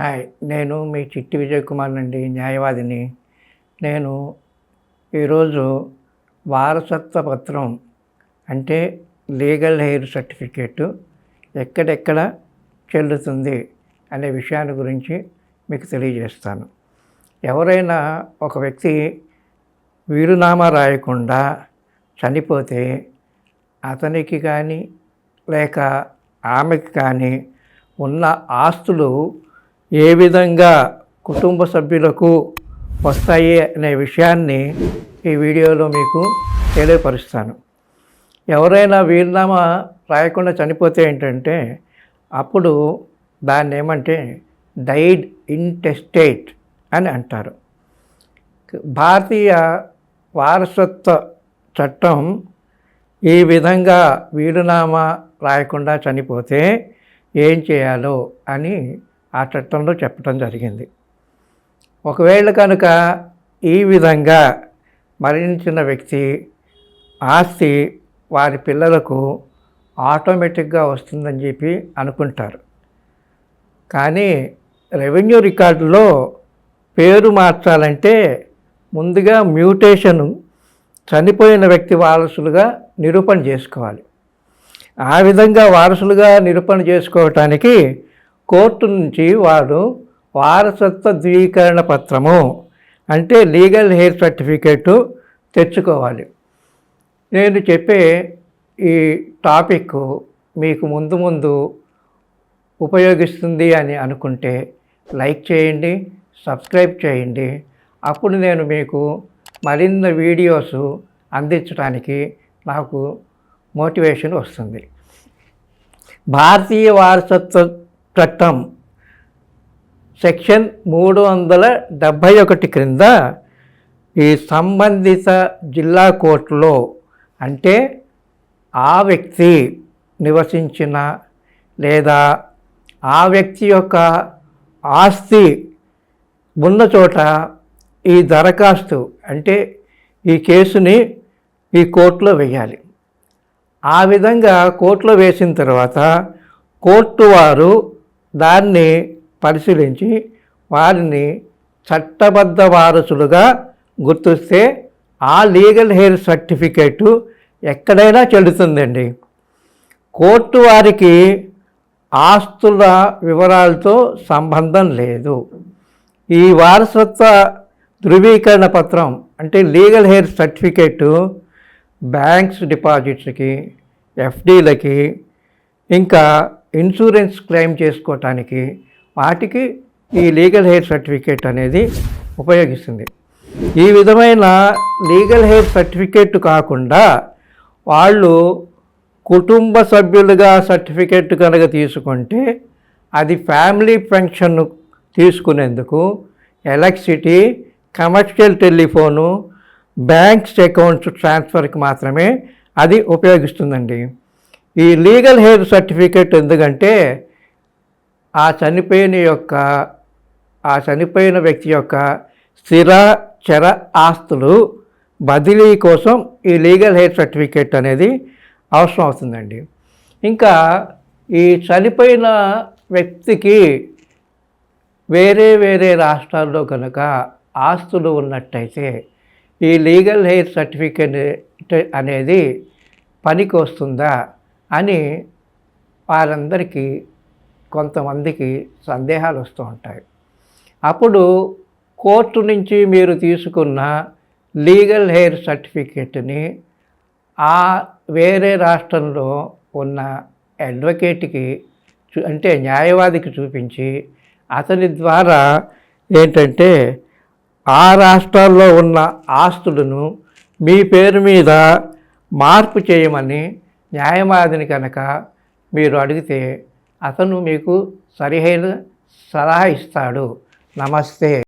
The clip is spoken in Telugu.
హాయ్ నేను మీ చిట్టి విజయ్ కుమార్ నుండి న్యాయవాదిని. నేను ఈరోజు వారసత్వ పత్రం అంటే లీగల్ హెయిర్ సర్టిఫికేటు ఎక్కడెక్కడ చెల్లుతుంది అనే విషయాన్ని గురించి మీకు తెలియజేస్తాను. ఎవరైనా ఒక వ్యక్తి వీరునామా రాయకుండా చనిపోతే అతనికి కానీ లేక ఆమెకి కానీ ఉన్న ఆస్తులు ఏ విధంగా కుటుంబ సభ్యులకు వస్తాయి అనే విషయాన్ని ఈ వీడియోలో మీకు తెలియపరుస్తాను. ఎవరైనా వీరునామా రాయకుండా చనిపోతే ఏంటంటే అప్పుడు దాన్ని ఏమంటే డైడ్ ఇంటెస్టేట్ అని అంటారు. భారతీయ వారసత్వ చట్టం ఈ విధంగా వీరునామా రాయకుండా చనిపోతే ఏం చేయాలో అని ఆ చట్టంలో చెప్పడం జరిగింది. ఒకవేళ కనుక ఈ విధంగా మరణించిన వ్యక్తి ఆస్తి వారి పిల్లలకు ఆటోమేటిక్గా వస్తుందని చెప్పి అనుకుంటారు. కానీ రెవెన్యూ రికార్డులో పేరు మార్చాలంటే ముందుగా మ్యూటేషన్ చనిపోయిన వ్యక్తి వారసులుగా నిరూపణ చేసుకోవాలి. ఆ విధంగా వారసులుగా నిరూపణ చేసుకోవటానికి కోర్టు నుంచి వారు వారసత్వ ధృవీకరణ పత్రము అంటే లీగల్ హెయిర్ సర్టిఫికేటు తెచ్చుకోవాలి. నేను చెప్పే ఈ టాపిక్ మీకు ముందు ముందు ఉపయోగిస్తుంది అని అనుకుంటే లైక్ చేయండి సబ్స్క్రైబ్ చేయండి. అప్పుడు నేను మీకు మరిన్ని వీడియోస్ అందించడానికి నాకు మోటివేషన్ వస్తుంది. భారతీయ వారసత్వ చట్టం సెక్షన్ మూడు వందల డెబ్భై ఒకటి క్రింద ఈ సంబంధిత జిల్లా కోర్టులో అంటే ఆ వ్యక్తి నివసించిన లేదా ఆ వ్యక్తి యొక్క ఆస్తి ఉన్న చోట ఈ దరఖాస్తు అంటే ఈ కేసుని ఈ కోర్టులో వేయాలి. ఆ విధంగా కోర్టులో వేసిన తర్వాత కోర్టు వారు దాన్ని పరిశీలించి వారిని చట్టబద్ధ వారసులుగా గుర్తిస్తే ఆ లీగల్ హెయిర్ సర్టిఫికేటు ఎక్కడైనా చెల్లుతుందండి. కోర్టు వారికి ఆస్తుల వివరాలతో సంబంధం లేదు. ఈ వారసత్వ ధృవీకరణ పత్రం అంటే లీగల్ హెయిర్ సర్టిఫికేటు బ్యాంక్స్ డిపాజిట్స్కి ఎఫ్డీలకి ఇంకా ఇన్సూరెన్స్ క్లెయిమ్ చేసుకోవటానికి వాటికి ఈ లీగల్ హెయిర్ సర్టిఫికేట్ అనేది ఉపయోగిస్తుంది. ఈ విధమైన లీగల్ హెయిర్ సర్టిఫికేట్ కాకుండా వాళ్ళు కుటుంబ సభ్యులుగా సర్టిఫికేట్ కనుక తీసుకుంటే అది ఫ్యామిలీ పెన్షన్ తీసుకునేందుకు electricity commercial telephone banks accounts ట్రాన్స్ఫర్కి మాత్రమే అది ఉపయోగిస్తుందండి. ఈ లీగల్ హెయిర్ సర్టిఫికేట్ ఎందుకంటే ఆ చనిపోయిన యొక్క ఆ చనిపోయిన వ్యక్తి యొక్క స్థిర చర ఆస్తులు బదిలీ కోసం ఈ లీగల్ హెయిర్ సర్టిఫికేట్ అనేది అవసరం అవుతుందండి. ఇంకా ఈ చనిపోయిన వ్యక్తికి వేరే వేరే రాష్ట్రాల్లో కనుక ఆస్తులు ఉన్నట్టయితే ఈ లీగల్ హెయిర్ సర్టిఫికేట్ అనేది పనికి వస్తుందా? అని వారందరికీ కొంతమందికి సందేహాలు వస్తూ ఉంటాయి. అప్పుడు కోర్టు నుంచి మీరు తీసుకున్న లీగల్ హెయిర్ సర్టిఫికేట్ని ఆ వేరే రాష్ట్రంలో ఉన్న అడ్వకేట్కి అంటే న్యాయవాదికి చూపించి అతని ద్వారా ఏంటంటే ఆ రాష్ట్రాల్లో ఉన్న ఆస్తులను మీ పేరు మీద మార్పు చేయమని న్యాయవాదిని కనుక మీరు అడిగితే అతను మీకు సరిహైన సలహా ఇస్తాడు. నమస్తే.